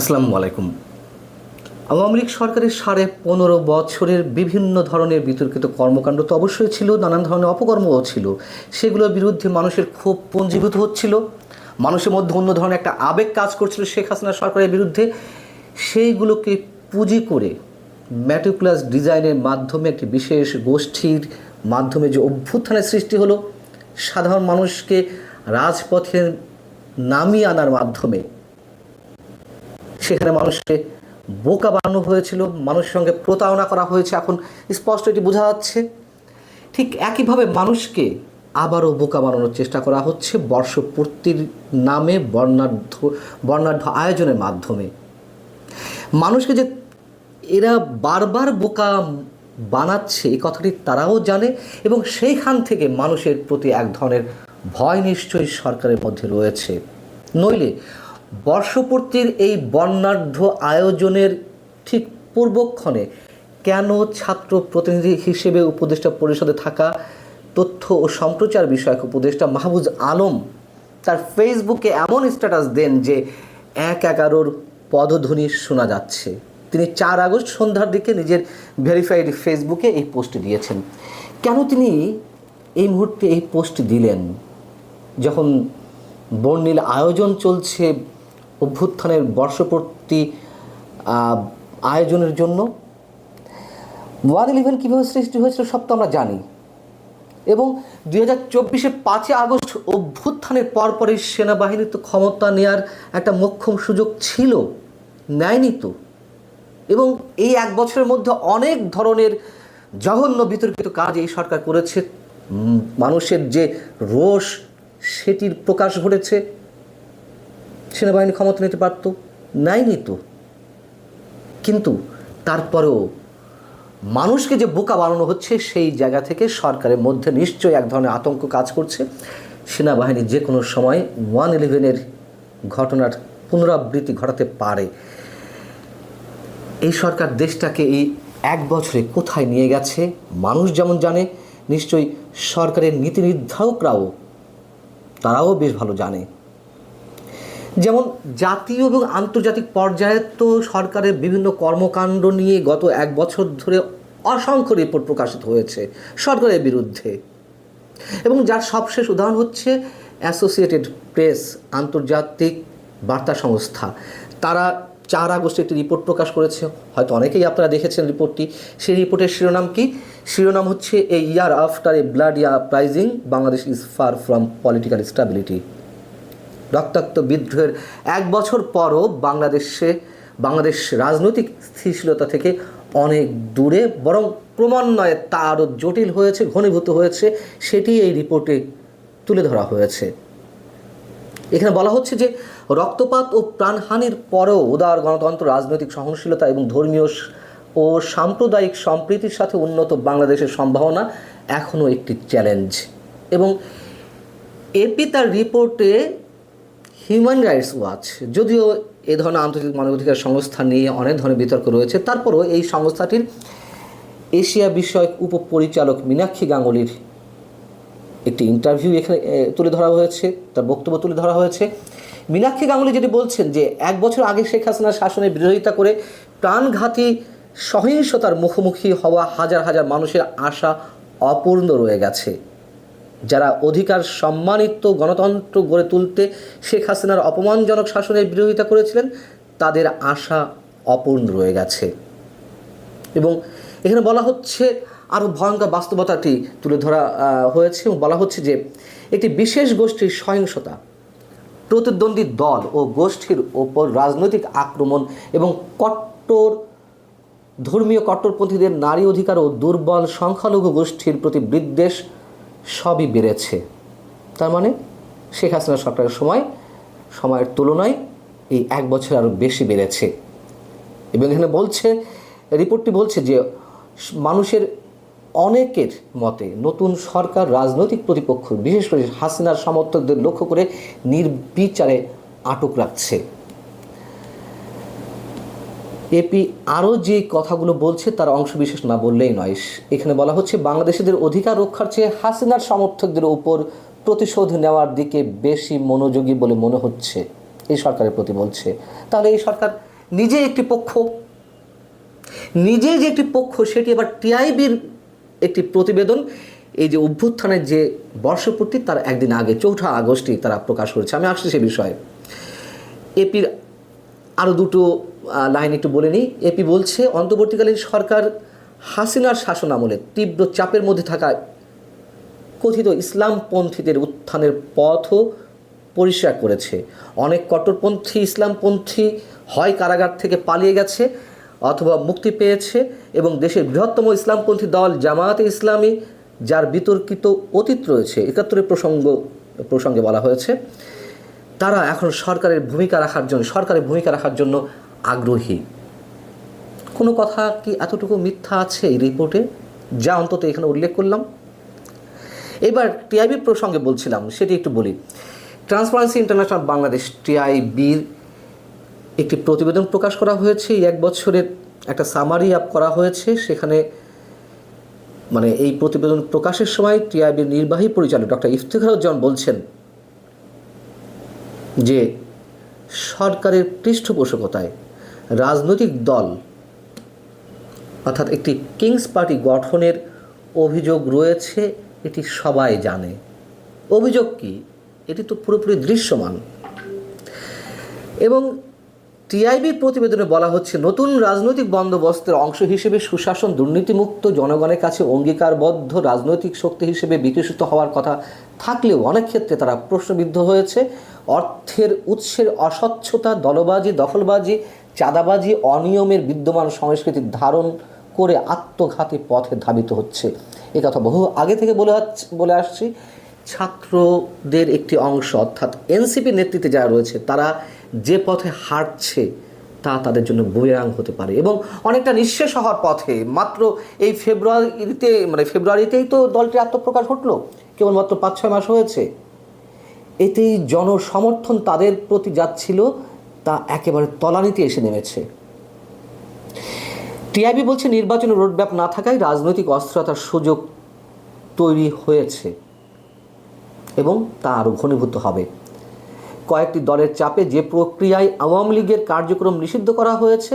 আসসালামু আলাইকুম। আওয়ামী লীগ সরকারের সাড়ে পনেরো বছরের বিভিন্ন ধরনের বিতর্কিত কর্মকাণ্ড তো অবশ্যই ছিল, নানান ধরনের অপকর্মও ছিল। সেগুলোর বিরুদ্ধে মানুষের ক্ষোভ পঞ্জীভূত হচ্ছিল। মানুষের মধ্যে অন্য ধরনের একটা আবেগ কাজ করছিল শেখ হাসিনা সরকারের বিরুদ্ধে। সেইগুলোকে পুঁজি করে ম্যাটিকুলাস ডিজাইনের মাধ্যমে একটি বিশেষ গোষ্ঠীর মাধ্যমে যে অভ্যুত্থানের সৃষ্টি হলো, সাধারণ মানুষকে রাজপথে নামিয়ে আনার মাধ্যমে সেখানে মানুষকে বোকা বানানো হয়েছিল, মানুষের সঙ্গে প্রতারণা করা হয়েছে। এখন স্পষ্ট এটি বোঝা যাচ্ছে। ঠিক একইভাবে মানুষকে আবারও বোকা বানানোর চেষ্টা করা হচ্ছে বর্ষপূর্তির নামে বর্ণাঢ্য বর্ণাঢ্য আয়োজনের মাধ্যমে। মানুষকে যে এরা বারবার বোকা বানাচ্ছে এই কথাটি তারাও জানে এবং সেইখান থেকে মানুষের প্রতি এক ধরনের ভয় নিশ্চয়ই সরকারের মধ্যে রয়েছে। নইলে বর্ষপূর্তির এই বর্ণাঢ্য আয়োজনের ঠিক পূর্বক্ষণে কেন ছাত্র প্রতিনিধি হিসেবে উপদেষ্টা পরিষদে থাকা তথ্য ও সম্প্রচার বিষয়ক উপদেষ্টা মাহবুজ আলম তার ফেসবুকে এমন স্ট্যাটাস দেন যে এক এগারোর পদধ্বনি শোনা যাচ্ছে। তিনি চার আগস্ট সন্ধ্যার দিকে নিজের ভেরিফাইড ফেসবুকে এই পোস্ট দিয়েছেন। কেন তিনি এই মুহূর্তে এই পোস্ট দিলেন? যখন বর্ণিল আয়োজন চলছে অভ্যুত্থানের বর্ষপূর্তি আয়োজনের জন্য। ওয়ান ইলেভেন কীভাবে সৃষ্টি হয়েছিল সব তো আমরা জানি। এবং দুই হাজার চব্বিশে পাঁচই আগস্ট অভ্যুত্থানের পরপরই সেনাবাহিনী তো ক্ষমতা নেয়ার একটা মোক্ষম সুযোগ ছিল, নেয়নি তো। এবং এই এক বছরের মধ্যে অনেক ধরনের জঘন্য বিতর্কিত কাজ এই সরকার করেছে। মানুষের যে রোষ, সেটির প্রকাশ ঘটেছে। সেনাবাহিনী ক্ষমতা নিতে পারতো, নেয়নি তো। কিন্তু তারপরেও মানুষকে যে বোকা বানানো হচ্ছে, সেই জায়গা থেকে সরকারের মধ্যে নিশ্চয়ই এক ধরনের আতঙ্ক কাজ করছে। সেনাবাহিনী যে কোনো সময় ওয়ান ইলেভেনের ঘটনার পুনরাবৃত্তি ঘটাতে পারে। এই সরকার দেশটাকে এই এক বছরে কোথায় নিয়ে গেছে, মানুষ যেমন জানে, নিশ্চয়ই সরকারের নীতি নির্ধারকরাও তারাও বেশ ভালো জানে। যেমন জাতীয় এবং আন্তর্জাতিক পর্যায়ে তো সরকারের বিভিন্ন কর্মকাণ্ড নিয়ে গত এক বছর ধরে অসংখ্য রিপোর্ট প্রকাশিত হয়েছে সরকারের বিরুদ্ধে। এবং যার সবশেষ উদাহরণ হচ্ছে অ্যাসোসিয়েটেড প্রেস আন্তর্জাতিক বার্তা সংস্থা। তারা চার আগস্টে একটি রিপোর্ট প্রকাশ করেছে। হয়তো অনেকেই আপনারা দেখেছেন রিপোর্টটি সেই রিপোর্টের শিরোনাম কি? শিরোনাম হচ্ছে a year after a blood year uprising Bangladesh is far from political stability রক্তাক্ত বিদ্রোহের এক বছর পরও বাংলাদেশে, বাংলাদেশ রাজনৈতিক স্থিতিশীলতা থেকে অনেক দূরে, বরং ক্রমান্বয়ে তা আরও জটিল হয়েছে, ঘনীভূত হয়েছে, সেটি এই রিপোর্টে তুলে ধরা হয়েছে। এখানে বলা হচ্ছে যে, রক্তপাত ও প্রাণহানির পরেও উদার গণতন্ত্র, রাজনৈতিক সহনশীলতা এবং ধর্মীয় ও সাম্প্রদায়িক সম্প্রীতির সাথে উন্নত বাংলাদেশের সম্ভাবনা এখনও একটি চ্যালেঞ্জ। এবং এপি তার রিপোর্টে হিউম্যান রাইটস ওয়াচ যদিও এ ধরনের আন্তর্জাতিক মানবাধিকার সংস্থা নিয়ে অনেক ধরনের বিতর্ক রয়েছে, তারপরও এই সংস্থাটির এশিয়া বিষয়ক উপপরিচালক মীনাক্ষী গাঙ্গুলির একটি ইন্টারভিউ এখানে তুলে ধরা হয়েছে, তার বক্তব্য তুলে ধরা হয়েছে। মীনাক্ষী গাঙ্গুলি যেটি বলছেন যে, এক বছর আগে শেখ হাসিনার শাসনের বিরোধিতা করে প্রাণঘাতী সহিংসতার মুখোমুখি হওয়া হাজার হাজার মানুষের আশা অপূর্ণ রয়ে গেছে। যারা অধিকার সম্মানিত গণতন্ত্র গড়ে তুলতে শেখ হাসিনার অপমানজনক শাসনের বিরোধিতা করেছিলেন, তাদের আশা অপূর্ণ রয়ে গেছে। এবং এখানে বলা হচ্ছে আরও ভয়ঙ্কর বাস্তবতাটি তুলে ধরা হয়েছে এবং বলা হচ্ছে যে, একটি বিশেষ গোষ্ঠীর সহিংসতা, প্রতিদ্বন্দ্বী দল ও গোষ্ঠীর ওপর রাজনৈতিক আক্রমণ এবং কট্টর, ধর্মীয় কট্টরপন্থীদের নারী অধিকার ও দুর্বল সংখ্যালঘু গোষ্ঠীর প্রতি বিদ্বেষ সবই বেড়েছে। তার মানে শেখ হাসিনা সরকারের সময়, সময়ের তুলনায় এই এক বছর আরও বেশি বেড়েছে। এবং এখানে বলছে, রিপোর্টটি বলছে যে মানুষের অনেকের মতে নতুন সরকার রাজনৈতিক প্রতিপক্ষ, বিশেষ করে হাসিনার সমর্থকদের লক্ষ্য করে নির্বিচারে আটক রাখছে। এপি আরও যে কথাগুলো বলছে তার অংশবিশেষ না বললেই নয়। এখানে বলা হচ্ছে, বাংলাদেশিদের অধিকার রক্ষার চেয়ে হাসিনার সমর্থকদের উপর প্রতিশোধ নেওয়ার দিকে বেশি মনোযোগী বলে মনে হচ্ছে, এই সরকারের প্রতি বলছে। তাহলে এই সরকার নিজে একটি পক্ষ নিজে যে একটি পক্ষ, সেটি আবার টিআইবির একটি প্রতিবেদন, এই যে অভ্যুত্থানের যে বর্ষপূর্তি, তার একদিন আগে, চৌঠা আগস্টই তারা প্রকাশ করেছে। আমি আসছি সে বিষয়ে। এপির আরও দুটো লাইন একটু বলে নিই। এপি বলছে, অন্তর্বর্তীকালীন সরকার হাসিনার শাসন আমলে তীব্র চাপের মধ্যে থাকায় কথিত ইসলামপন্থীদের উত্থানের পথও পরিষ্কার করেছে। অনেক কট্টরপন্থী ইসলামপন্থী হয় কারাগার থেকে পালিয়ে গেছে অথবা মুক্তি পেয়েছে এবং দেশের বৃহত্তম ইসলামপন্থী দল জামায়াতে ইসলামী, যার বিতর্কিত অতীত রয়েছে। একাত্তরের প্রসঙ্গ, প্রসঙ্গে বলা হয়েছে তারা এখন সরকারের ভূমিকা রাখার জন্য সরকারের ভূমিকা রাখার জন্য আগ্রহী। কোনো কথা কি এতটুকু মিথ্যা আছে এই রিপোর্টে? যা অন্তত এখানে উল্লেখ করলাম। এবার টিআইবির প্রসঙ্গে বলছিলাম, সেটি একটু বলি। ট্রান্সপারেন্সি ইন্টারন্যাশনাল বাংলাদেশ টিআইবির একটি প্রতিবেদন প্রকাশ করা হয়েছে। এক বছরের একটা সামারি আপ করা হয়েছে। সেখানে মানে এই প্রতিবেদন প্রকাশের সময় টিআইবির নির্বাহী পরিচালক ডক্টর ইফতেখারুজ্জামান বলছেন যে সরকারের পৃষ্ঠপোষকতায় রাজনৈতিক দল, অর্থাৎ একটি কিংস পার্টি গঠনের অভিযোগ রয়েছে, এটি সবাই জানে। অভিযোগ কি? এটি তো পুরোপুরি দৃশ্যমান। এবং টিআইবির প্রতিবেদনে বলা হচ্ছে, নতুন রাজনৈতিক বন্দোবস্তের অংশ হিসেবে সুশাসন দুর্নীতিমুক্ত জনগণের কাছে অঙ্গীকারবদ্ধ রাজনৈতিক শক্তি হিসেবে বিকশিত হওয়ার কথা থাকলেও অনেক ক্ষেত্রে তারা প্রশ্নবিদ্ধ হয়েছে। অর্থের উৎসের অস্বচ্ছতা, দলবাজি, দখলবাজি, চাঁদাবাজি, অনিয়মের বিদ্যমান সংস্কৃতির ধারণ করে আত্মঘাতী পথে ধাবিত হচ্ছে। এ কথা বহু আগে থেকে বলে বলে আসছি। ছাত্রদের একটি অংশ, অর্থাৎ এনসিপি নেতৃত্বে যারা রয়েছে, তারা যে পথে হাঁটছে তা তাদের জন্য বুমেরাং হতে পারে এবং অনেকটা নিঃশেষ হওয়ার পথে, মাত্র এই ফেব্রুয়ারিতে মানে ফেব্রুয়ারিতেই তো দলটির আত্মপ্রকাশ ঘটলো, কেবলমাত্র পাঁচ ছয় মাস হয়েছে। এতেই জনসমর্থন তাদের প্রতি যাচ্ছিল, তা একেবারে তলানিতে এসে নেমেছে। টিআইবি বলছে নির্বাচনের রোডম্যাপ না থাকায় রাজনৈতিক অস্থিরতার সুযোগ তৈরি হয়েছে এবং তা আরও ঘনীভূত হবে। কয়েকটি দলের চাপে যে প্রক্রিয়ায় আওয়ামী লীগের কার্যক্রম নিষিদ্ধ করা হয়েছে,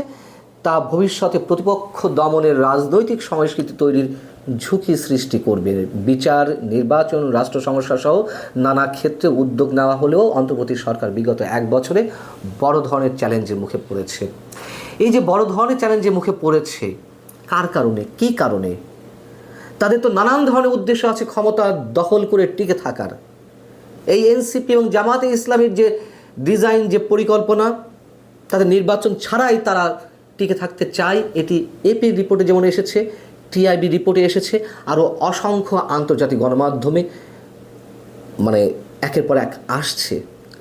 তা ভবিষ্যতে প্রতিপক্ষ দমনের রাজনৈতিক সংস্কৃতি তৈরির ঝুঁকি সৃষ্টি করবে। বিচার, নির্বাচন, রাষ্ট্র সমস্যা সহ নানা ক্ষেত্রে উদ্যোগ নেওয়া হলেও অন্তর্বর্তী সরকার বিগত এক বছরে বড় ধরনের চ্যালেঞ্জের মুখে পড়েছে। এই যে বড় ধরনের চ্যালেঞ্জের মুখে পড়েছে, কার কারণে, কী কারণে? তাদের তো নানান ধরনের উদ্দেশ্য আছে ক্ষমতা দখল করে টিকে থাকার। এই এনসিপি এবং জামাতে ইসলামের যে ডিজাইন, যে পরিকল্পনা, তাদের নির্বাচন ছাড়াই তারা টিকে থাকতে চায়, এটি এপি রিপোর্টে যেমন এসেছে, টিআইবি রিপোর্টে এসেছে, আরও অসংখ্য আন্তর্জাতিক গণমাধ্যমে মানে একের পর এক আসছে।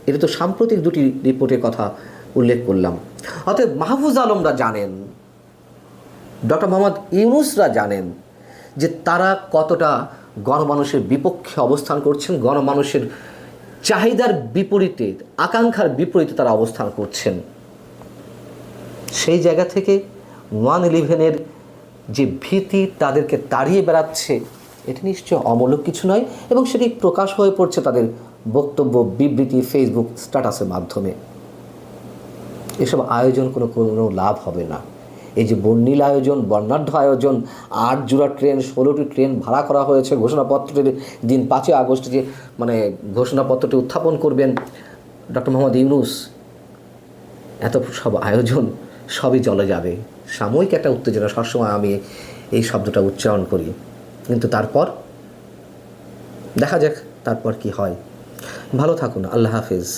এটা তো সাম্প্রতিক দুটি রিপোর্টের কথা উল্লেখ করলাম। অতএব মাহফুজ আলমরা জানেন, ডক্টর মোহাম্মদ ইউনুসরা জানেন যে তারা কতটা গণমানুষের বিপক্ষে অবস্থান করছেন, গণমানুষের চাহিদার বিপরীতে, আকাঙ্ক্ষার বিপরীতে তারা অবস্থান করছেন। সেই জায়গা থেকে ওয়ান ইলেভেনের যে ভীতি তাদেরকে তাড়িয়ে বেড়াচ্ছে, এটি নিশ্চয় অমূলক কিছু নয় এবং সেটি প্রকাশ হয়ে পড়ছে তাদের বক্তব্য, বিবৃতি ফেসবুক স্ট্যাটাসের মাধ্যমে। এসব আয়োজন কোনো কোনো লাভ হবে না। এই যে বর্ণিল আয়োজন, বর্ণাঢ্য আয়োজন, আট জোড়া ট্রেন, ষোলোটি ট্রেন ভাড়া করা হয়েছে। ঘোষণাপত্রের দিন পাঁচই আগস্ট যে মানে ঘোষণাপত্রটি উত্থাপন করবেন ডক্টর মোহাম্মদ ইউনুস, এত সব আয়োজন সবই চলে যাবে। সাময়িক একটা উত্তেজনা, সবসময় আমি এই শব্দটা উচ্চারণ করি। কিন্তু তারপর? দেখা যাক তারপর কি হয়। ভালো থাকুন, আল্লাহ হাফিজ।